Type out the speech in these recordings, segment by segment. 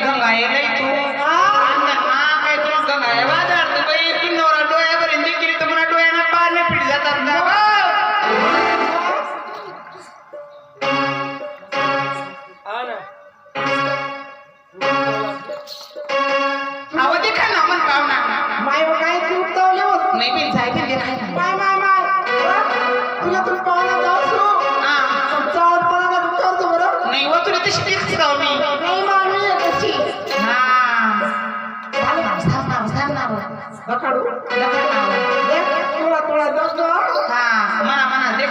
गंगा ये तू.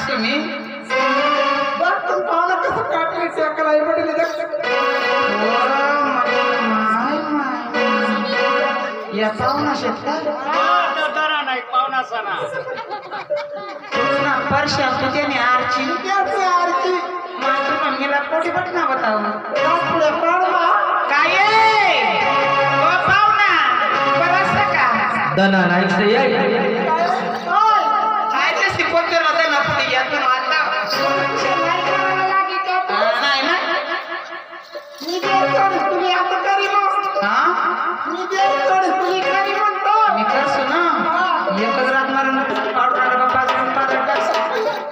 लक्ष्मी दाखवून कसं काटायचं अकरा आई वडील या पाहुणा शकता नाही. पाहुणा सणा परशा तुझ्याने त्याचे आरची माझी मम्मीला कोटी पट ना बताव पुढे पाडवा. काय पाहुणा परस का दना नाही मी करसो ना? एकच रात मारून पाच पाच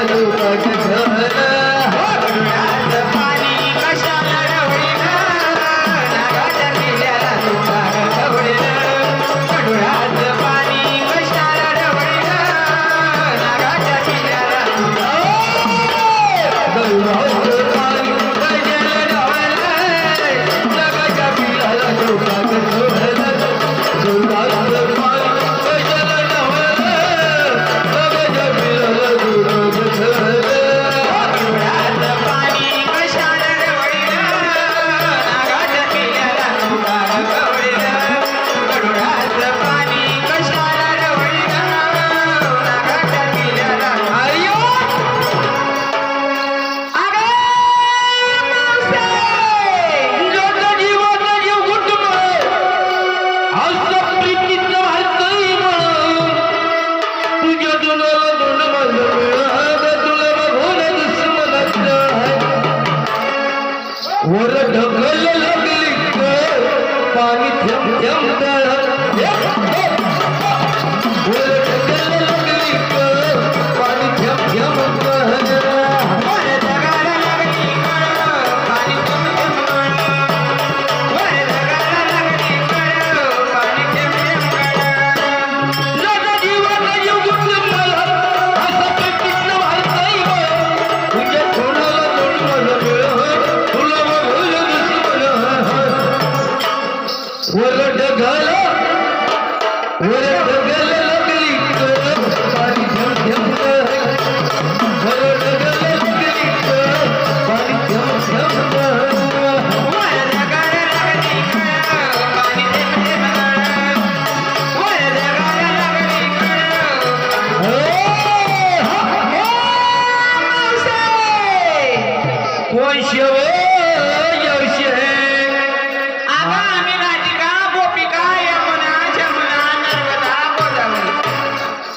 जादू का घर toda la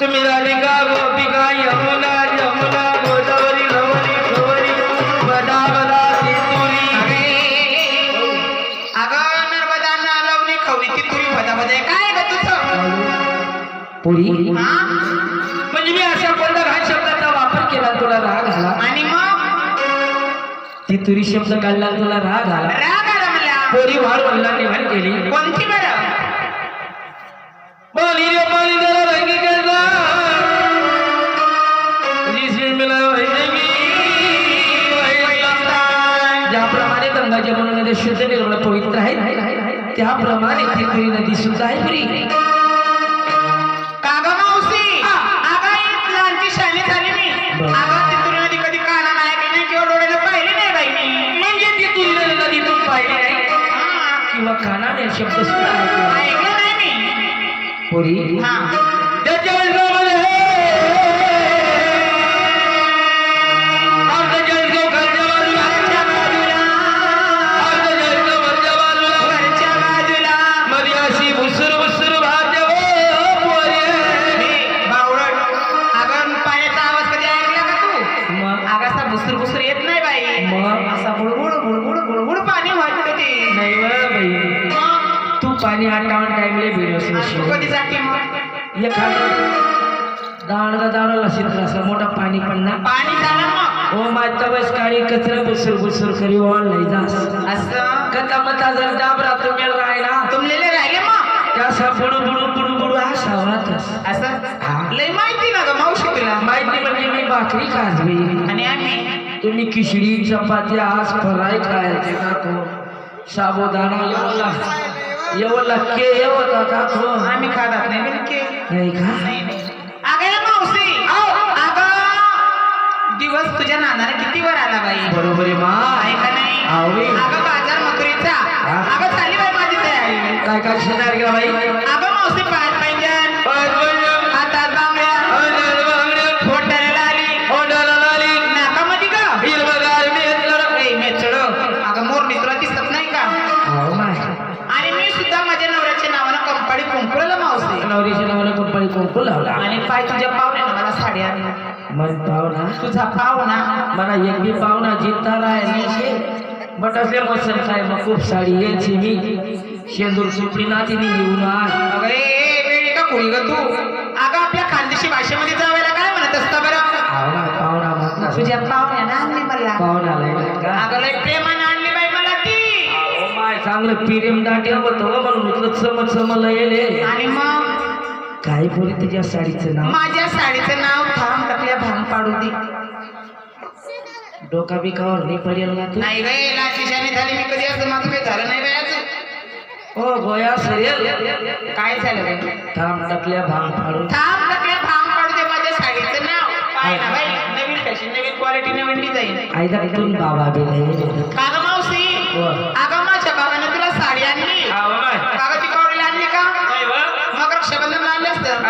गोपिका यमुना यमुना गोदावरी बदा बदा तितुरी. अगं नर्मदा नालवणी काय ग तुझं? पुरी? हा? म्हणजे मी अशा कोणत्या राग शब्दाचा वापर केला तुला राग आला? आणि मग? ती तुरी शब्द काढला तुला राग आला? राग आला मला पोरी वाढ वडिलांनी भान केली कोणती बरं बोली रे बोली गंगा जमुना नदी शुद्ध निर्मळ पवित्र आहे त्याप्रमाणे ती खरी नदी सुद्धा आहे नाही किंवा डोळ्याला पाहिली नाही बाई मी? म्हणजे कानाने शब्द सुद्धा. ऐकलं नाही मी. पुरी. हा. मग दांडगा दाडला शिकला असं मोठा पाणी पडना पाणी झालं मग. ओ माझ्या बस काळी कचरा बुसुर बुसुर करी वाळ लई जास. असं? कथा मता जर डाबरा तो मेळ राहिला. तुमलेले राहिले मग. त्यासा बुडू बुडू बुडू बुडू असा वाहतस. असं? हा. लय माहिती ना ग मावशी तुला. माहिती म्हणजे मी भाकरी खाजवी. आणि आम्ही? तुम्ही खिचडी चपाती आज फराय खायचे काको साबुदाणा एवढा एवढा के एवढा काको आम्ही खातात नाही का. अगं या मावशी. अगं दिवस तुझ्या नानाने किती वर आला बाई? बरोबर आहे मा. आहे का नाही? आवडी. अगं बाजार मथुरीचा हा. अगं झाली बाई माझी तयारी. काय काय शेणार का बाई? अगं मावशी पाच मन पाहुणा तुझा पाहुणा. मला एक बी पाहुणा जिंकता राय बट असले मसन काय मग खूप साडी यायची मी. शेंदूर येऊन आज. अगं ए, ए, वेडी का कुणी ग तू? अगं आपल्या खानदेशी भाषेमध्ये जावायला काय म्हणत असता बरं? आवडा पाहुणा म्हटला तुझ्या पाहुण्यानं आणली मला. पाहुणा लय का? अगं लय प्रेमानं आणली बाई मला ती. अहो माय चांगलं पिरेम दांड्या होतं म्हणून म्हटलं चम चमला येले आणि मग? काय बोली तुझ्या साडीचं नाव? माझ्या साडीचं नाव टाकल्या भांग पाडू दे. डोका बिकावर नाही पडेल ना तू. नाही बाई लाशिशाने झाली मी कधी असं माझं काही झालं नाही बाई ओ गोया सरेल. काय झालं बाई? थांब टाकल्या भांग फाडून थांब टाकल्या भांग पाडू दे माझ्या साडीचं नाव. पाय ना बाई नवीन फॅशन नवीन क्वालिटी नवीन डिझाईन आयदा इथून बाबा बी नाही का ग मावशी हो. अगं माझ्या बाबाने तुला साडी आणली. कागदी कवडीला आणली का? मग रक्षाबंधन आणले असतं.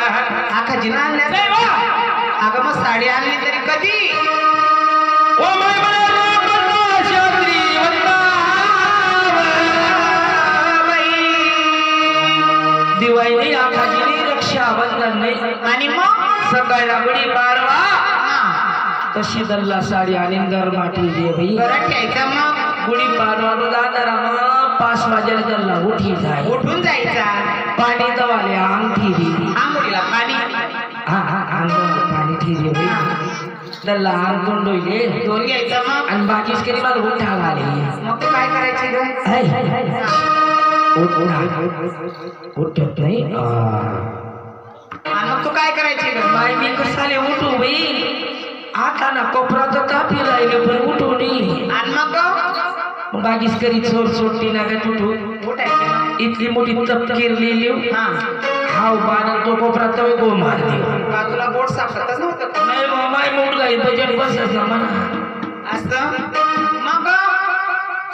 आखाजीनं आणले असतं. साडी आणली तरी कधी? ओ माय दिवाळी आणि मग? सकाळी गुढी पाडवा हा, तशी दल्ला साडी आणि दे बाई. घरात ठेवायचा मग. गुढी पाडवा तो दादारा मग पाच वाजेला दल्ला उठी जाय. उठून जायचा. पाणी दवाले अंगठी दे. आंघोळीला पाणी. हा हा अंग पाणी ठेवले बाई दल्ला अंग कोंडोयले दोन घ्यायचा मग आणि बाकीच करी मला उठा आले मग तू काय करायची ग हाय, हाय, हाय, हाय. उठ उठ नाही आ. आणि मग तू काय करायची ग बाई मी कसाले उठू बाई आता ना कोपरा तर तापी राहिले पण उठू नाही आणि मग ग? मग बाकीच करी चोर सोडती ना का तुटू उठायची मग. इतली मोठी तपकीर लिहिली हा हाव बाण तो कोपरा तर गो मार का तुला बोट सापडतच नव्हतं? नाही माय मोठ गाई बजेट बसत ना म्हणा असं मग?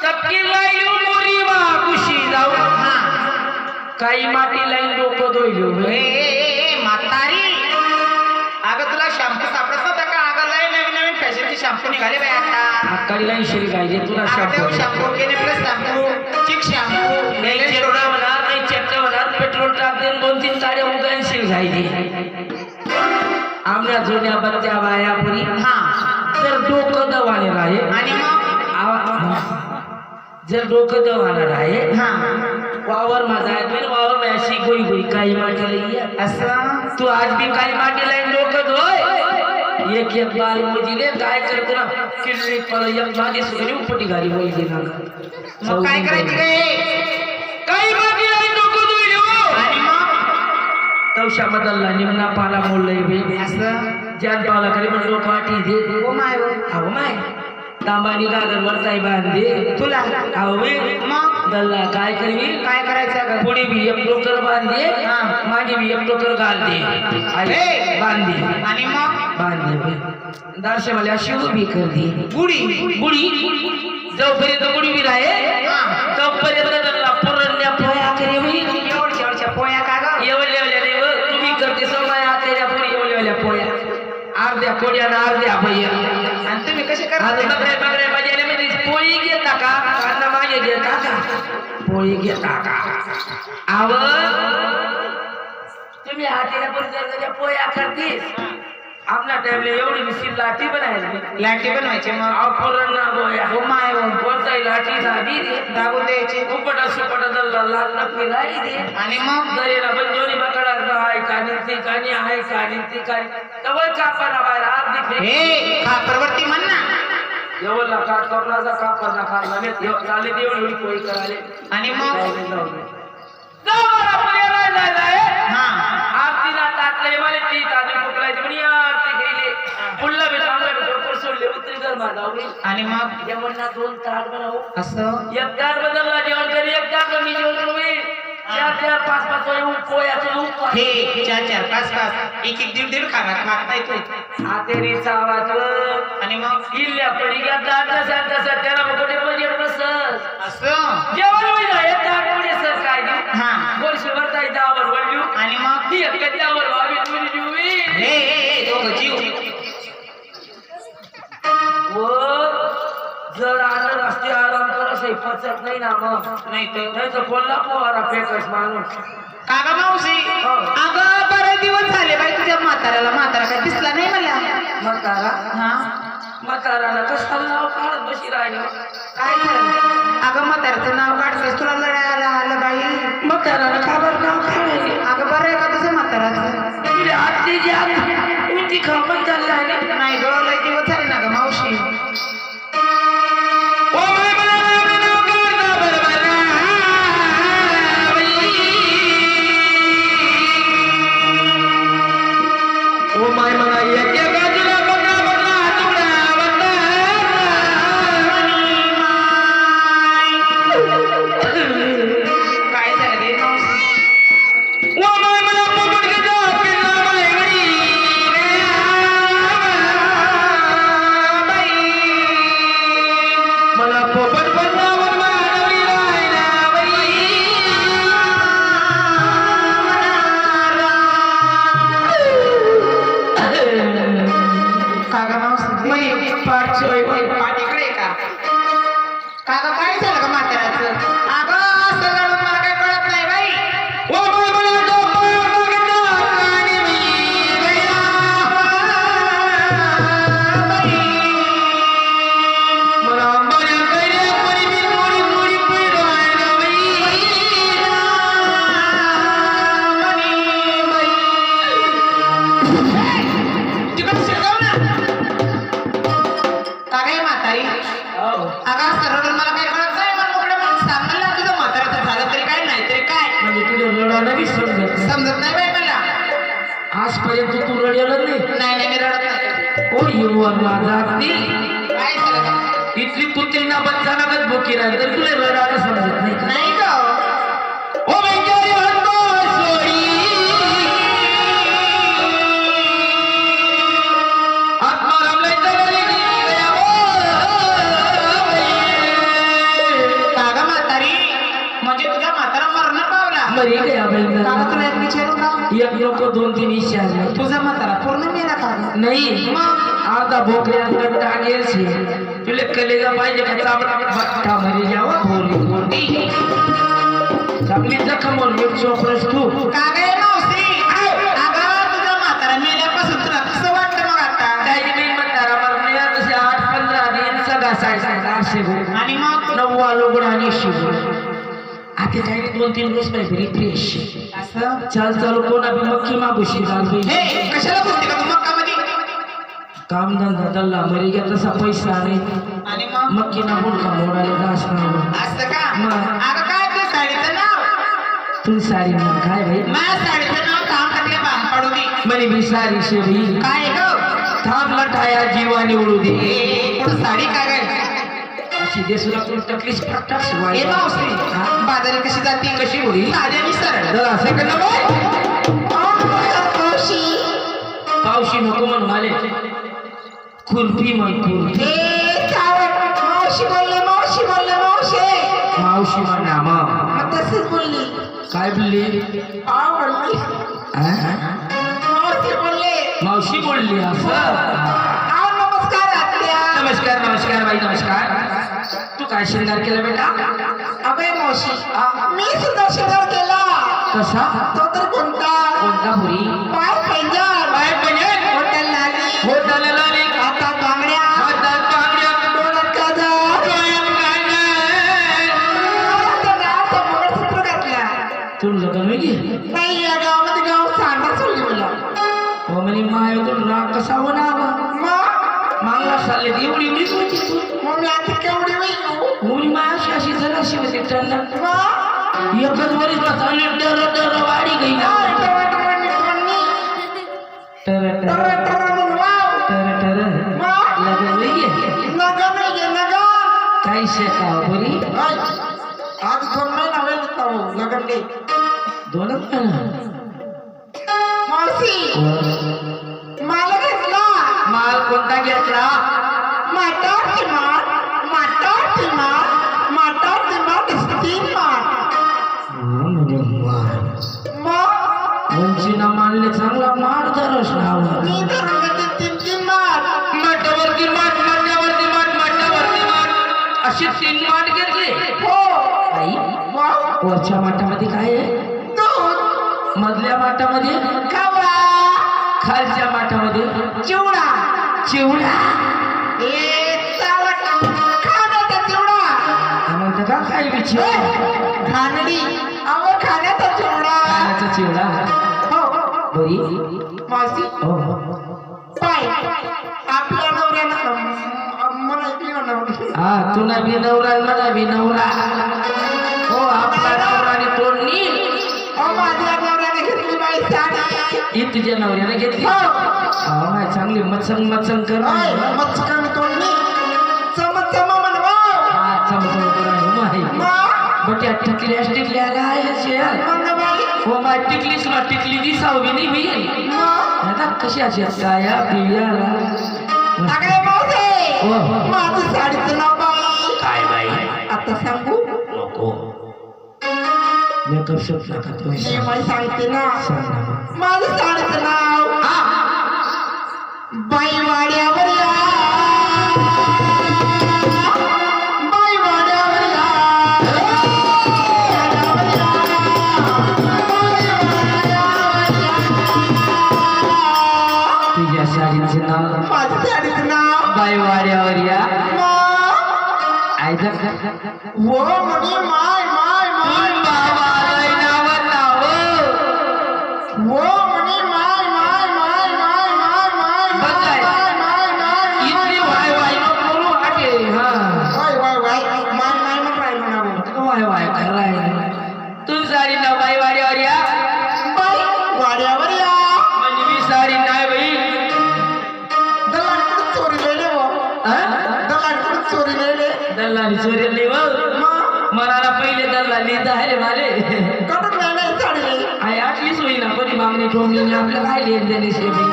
तपकीर राहिली मोरी वा कुशी जाऊ. हा. काही माती लाईन डोकं ए, म्हातारी. अगं तुला शॅम्पू सापडत नव्हता का? अगं लय नवीन नवीन फॅशनचे शॅम्पू निघाले बाई आता. अक्काडीला ऐंशी पाहिजे तुला शॅम्पू शॅम्पू केने प्लस शॅम्पू चिक शॅम्पू नाही चेपटा म्हणा नाही चेपटा म्हणा पेट्रोल टाकते दोन तीन गाड्या उगायशील घ्यायची आमच्या जुन्या बत्त्या बाया पुरी. हा. जर डोकं दवाने राहे आणि मग? आवा- जर डोकं दवाना राहे हा. वावर माझा आहे वावर मी अशी गोई गोई काही माटीला असं? तू आज बी काही येऊन डोकं धोय. एक एक बाल मोजीले काय करतो ना? किल्ली पर एक माझी सुगरी उपटी घाली ना मग काय करायची तवशा बदलला निमना पाला मोडलंय बे असं जान पावला पण लोक वाटी दे। Oh my oh. अहो माय। तांबानी गागर वरताई बांधे तुला। अहो बे मग दल्ला काय करवी? काय करायचं ग पुढे भी एक डोकर बांधे हा. मागे भी एक डोकर घाल दे। आई, ए! बांधे आणि मग बांधे बे दारशे मला अशी उभी कर दे। गुढी बुडी। जोपर्यंत बुडी बी राहे. तोपर्यंत अर्ध्या पोळ्या आणि अर्ध्या भैया आणि तुम्ही कसे बकऱ्या बकऱ्या माझ्या मध्ये पोळी घेता का? कांदा मागे घेता का पोळी घेता का? आव. तुम्ही हातीला परिचय पोया करतीस आपल्या टाइमला एवढी मिशीन लाठी बनायची लाटी बनवायचे मग अपुरण ना गोया माय. कोणताही लाठी झाली दाबून द्यायचे. उपटा सुपटा दल्ला लाल नकली लाई दे आणि मग? दरेला पण दोन्ही बकडा आहे कानी ती कानी आहे कानी ती कानी. बाहेर हात दिखे हे म्हण ना. एवढा का कपडाचा कापड ना खाल्ला नाही. एव- चालेल एवढी करायला. आणि मग? जाऊ बरं, पुण्याला जायला आहे. हा. आरतीला मला ती तांदूळ फुकलायची म्हणे या. आरती गेली पुढला बी चांगला बी डोकर सोडले. उतरी कर माझा आणि मग? जेवणला दोन ताट बनावू. असं? एक ताट बदलला जेवण करी एक ताट मी जेवण मी. चार चार पाच पाच. हे चार चार पाच पाच. एक एक दीड दीड खाना खात नाही तू हातेरीचा आवाज वर. आणि मग? इल्ल्या पडी घ्या त्याला मग कुठे बजेट बसस असं? जेवण होईल हे ताट पुढे सर काय हा. वर्ष भरता दावर वळू आणि मग? एक त्यावर वावी तुझी जीवी हे हे हे दोघं जीव व जर आलं रस्ते आराम कर असं पचत नाही ना मग. नाही तर? नाही तर पोहारा फेकस माणूस. काका मावशी हो. अगं बरेच दिवस झाले बाई तुझ्या म्हाताऱ्याला. म्हातारा काय दिसला नाही मला. म्हातारा? हा? म्हाताराला कशाला नाव काढत बशी राहिलं? काय झालं? अगं म्हाताऱ्याचं नाव काढतेस तुला लढायला आलं बाई. म्हाताराला का बरं नाव काढायचे? अगं बरं आहे का तुझं म्हाताराचं तुझ्या आत्तीची आत्ती ती खांबत चाललाय ना? नाही गं लय गया काका बैल तुला एक विचारू का एक नको दोन तीन इच्छा तुझा म्हातारा पूर्ण मेला का? नाही. अर्धा घ्यायचे तुला कलेजा पाहिजे का चामडा बट्टा जावं बोली चांगली तू. का गे मावशी? नाही दोन तीन रोज पाहिजे रिफ्रेश असं चाल चालू कोणा बी मक्की मागूशी घाल हे कशाला बोलते का तू मक्कामध्ये काम धंदा दल्ला मरी गेला तसा पैसा नाही आणि मग मक्की ना का मोडाले घास नाही असं का मग. अगं काय ते साडीचं नाव तू सारी म्हण काय भाई माझ्या साडीचं नाव काम टाकल्या बांध पाडू दे म्हणे मी सारी शेरी काय ग थांब लटाया जीवा निवडू दे साडी काय अशी देसुला कोण टकलीस शिवाय हे मावशी बाजारी कशी जाते? कशी होई साध्या मी सरळ जरा असं कर ना बाय मावशी. पावशी नको म्हण माले. खुरपी म्हण चावट मावशी बोलले मावशी बोलले मावशी. मावशी म्हण मग तसंच बोलली. काय बोलली? हा बोलली? मावशी बोलले. मावशी बोलली असं? नमस्कार नमस्कार नमस्कार बाई नमस्कार. काय शृंगार केला बेटा? अबे मावशी मी सुद्धा शिकार केला. कसा? तो तर कोणता? कोणता पुरी पाय पैंजण अशी होती मग एकच वरीच बसवली डर डर वाडी गई काय शेका. आज दोन महिना होईल लग्न. दोनच महिना मावशी मला घेतला माल कोणता घेतला माटार अशी तीन माठ घेतले. हो. आई मग वरच्या माठामध्ये काय आहे? दूध. मधल्या माठामध्ये खवा. खालच्या माठामध्ये चिवडा. चिवडा. ए चावट खाण्याचा चिवडा. म्हणतं का? काय बी चिवडा खानडी अव खाण्याचा चिवडा. खाण्याचा चिवडा. हो. बरी? हो. पाय. आपल्या नवऱ्यानं हा तुला बी नवरा मला बी नवरा. हो आपला नवरा आणि तोडणी अहो, माझ्या नवऱ्याने घेतली बाई साडी. ही तुझ्या नवऱ्याने घेतली. हो. हा माय चांगली मचंग मचंग कर मचकन तोडणी चम चम म्हणवा हा. चमचम कर माही बट्या टिकल्या टिकल्या हो माय टिकलीच ना टिकली दिसाव बी नाही मग आता कशी अशी काया पियाला मी तुम्ही बाई सांगते ना. माझं साडीचं नाव या. या. तुझ्या नाव. माझं साडीचं नाव. बाई वाड्यावर या. मग आयदा हो म्हणे माय कोणी आपलं काय लेन देणे शेबी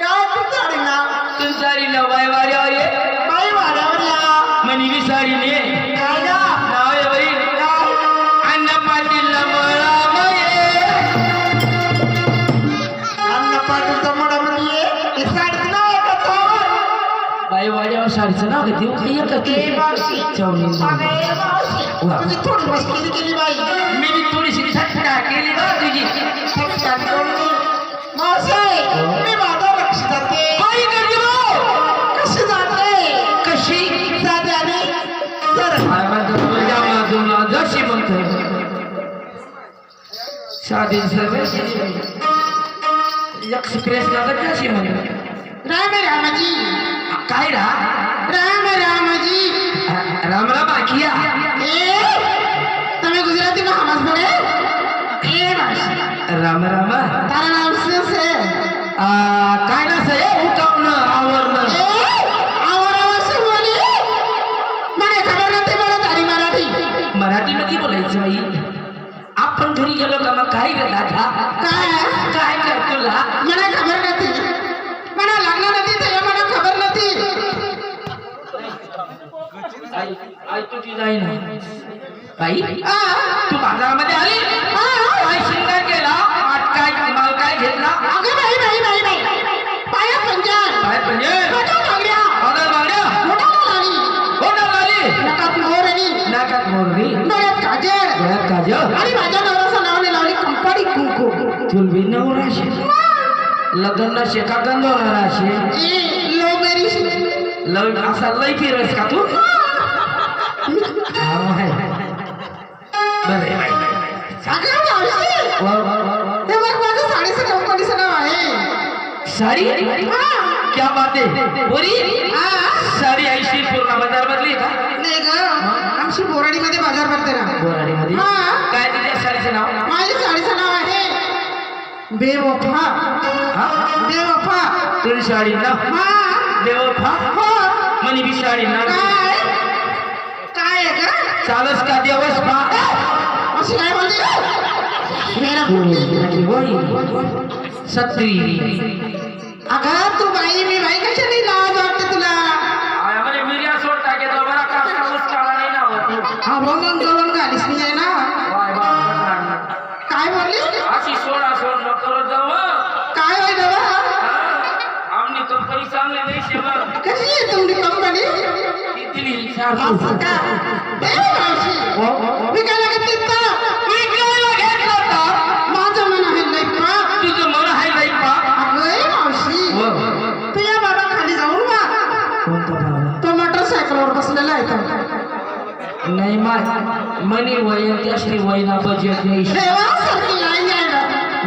काय तू साडी ना तू साडी ना बाई वाड्यावर ये बाई वाड्यावर या म्हणे मी साडी ने काय नाव आहे बाई. अन्न पाटील मला अन्न पाटीलचा मडामध्ये ये हे साडीचं नाव आहे साडीचं नाव का? देऊ काही येतं की ए मावशी. चवणी अगं ए मावशी. वा. तुझी थोडी मस्करी केली बाई. मी थोडीशी تمہیں گزراتی نا مس राम राम कारण आवश्यक से काय ना से उठवणं आवरणं मराठी. मध्ये बोलायचं बाई. आपण घरी गेलो का मग काय गेला काय? काय तुला? मला खबर नाही मला लागला नाही तर मला खबर नाही आई तुझी जाईन बाई? गळ्यात काजळ आणि माझ्या नवऱ्याचं नावाने लावली कंपाडी कुंकू तुलबी नवरा शे लग्न शे का गंधोरा शे ए लो मेरी लव असा लय फिरस का तू हा, आहे. बरं आहे बाई. अगं मावशी वा, वा, वा, वा. हे बघ माझं साडीचं कंपनीचं नाव आहे साडी हा. क्या बात साडी ऐंशी पूर्ण बाजार मधली का? नाही ग. आमची बोराडीमध्ये बाजार भरते ना. बोराडी मध्ये हा. काय तिच्या साडीचं नाव? माझ्या साडीचं नाव आहे बेवफा हा? बेवफा तुझी साडी नाव हा. देवफा? हो. मनी बी साडी नाव काय? काय आहे का चालस का देवस पा अशी काय मेरा सत्री. अगं तू बाई मी बाई कशाने सोडा सोड न करत जाऊ काय होय बाबा? आमनी कंपनी चांगली नाही शेवा. कशी आहे तुमची कंपनी असं का ए मावशी घेतलं होता माझं मन आहे नाही पा. तुझं मन आहे नाही पा. अगं ए मावशी. तू या बाबा खाली जाऊन वा. तो मोटरसायकलवर बसलेला आहे तो. नाही माय मनी वय त्याशी वयना बजेट नाही.